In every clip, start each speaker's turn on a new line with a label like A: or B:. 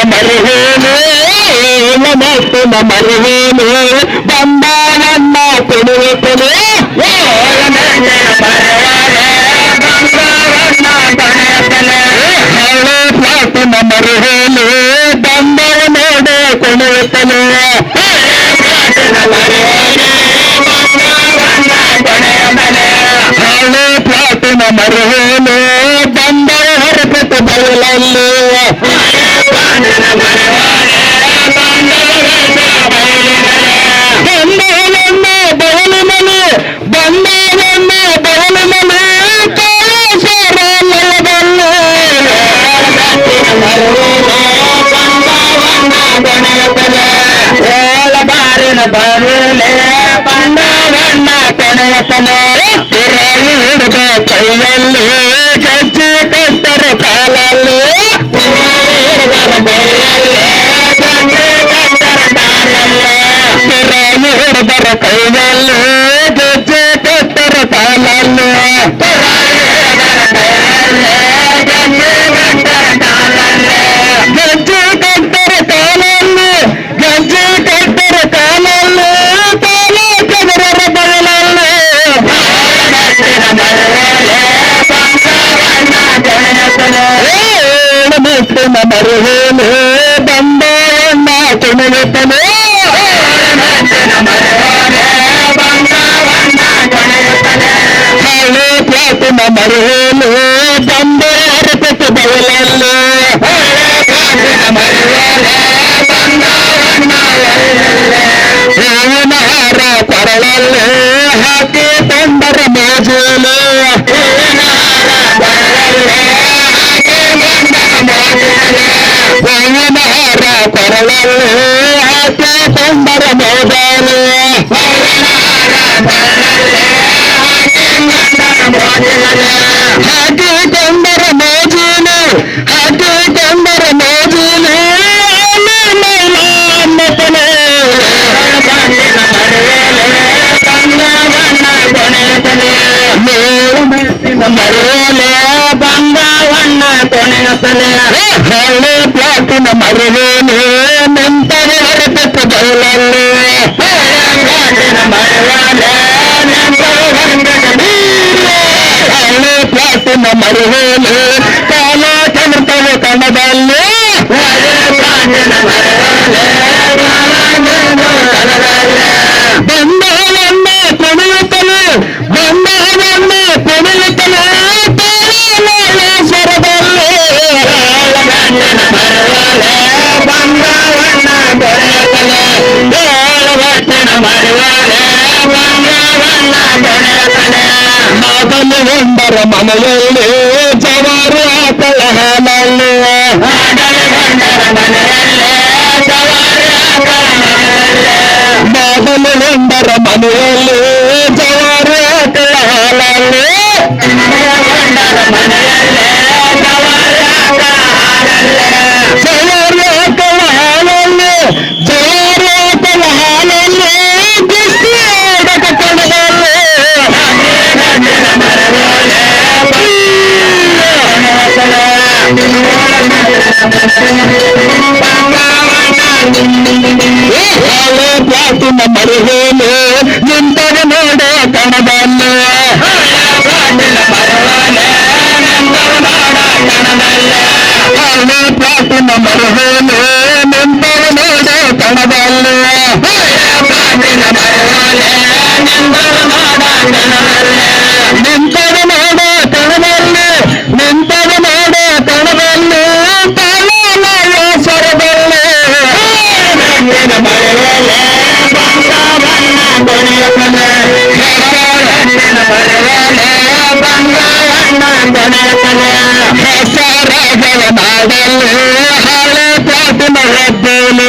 A: మరువేను మరువేను బంబానమ్మ పెనుగుతులు మరువేలు బంబల మోడే కొనుగుతులు கையல்லே வருவேன் ஹே பந்தாவண்ணா துணிவிப்பனே மருகேல் பம்பை அறுப்பத்து பகலல்ல ಹೀವಿನಹಾರ ಪರಳಲ್ಲೇ ಹಾಕಿ ತಂದರ సుందర భోజన
B: ವಂದನೆ
A: ಹೇಳಿ ಪ್ಲಾಟಿನ ಮರವೇನು ನಂತರ ಹೊರಟತ್ತು ಬಯಲಲ್ಲಿ ಪ್ಲಾಟಿನ ಮರವೇನು మాటలు వందర మనలోనే జవారు ఆకల మళ్ళీ మాటలు వందర మనలోనే ನಿಂತರು ಮಾಡ ತಣದಲ್ಲಿ ನಿಂತರು ಮಾಡ ತಣದಲ್ಲಿ ತಲೆಯ ಸ್ವರದಲ್ಲಿ ಹೆಸರಗಳ ಮಾಡಲು ಹಳೆ ಪ್ರಾರ್ಥನೆ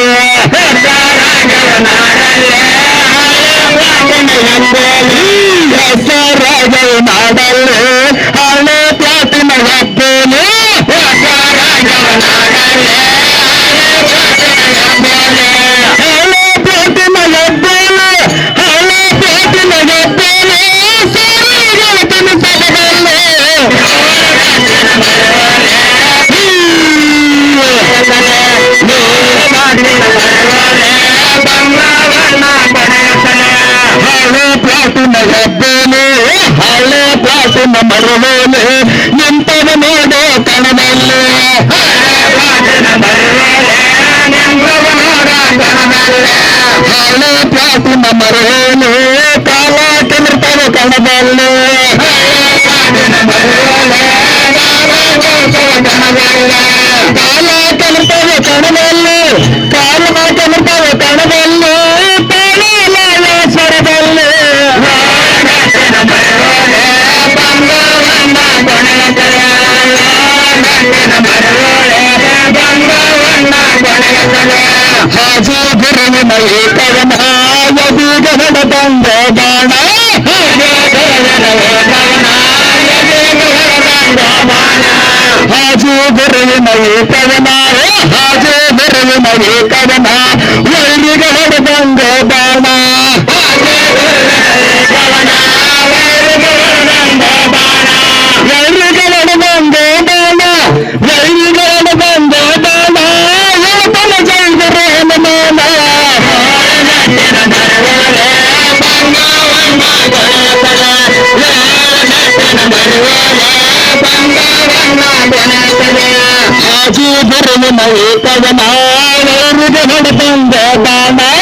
A: ಪ್ಲಾಟಿನ ಮರುಳೋಲಿ ಕಾಲ ಕೆಮಿರ್ತದ ಕಣದಲ್ಲಿ ಕಾಲ ಕೆಮಿರ್ತದ ಕಣದಲ್ಲಿ ಕಾಲ ಕೆಮಿರ್ತದ ಕಣದಲ್ಲಿ ತಾಳ ಸ್ವರದಲ್ಲಿ ಹಾಜು ಗುರುವಿನ ಏಕವನ हाजू बिरवी मई कवना हाजू बिरवी मई कवना மயக்கதனாய் நடந்த தானே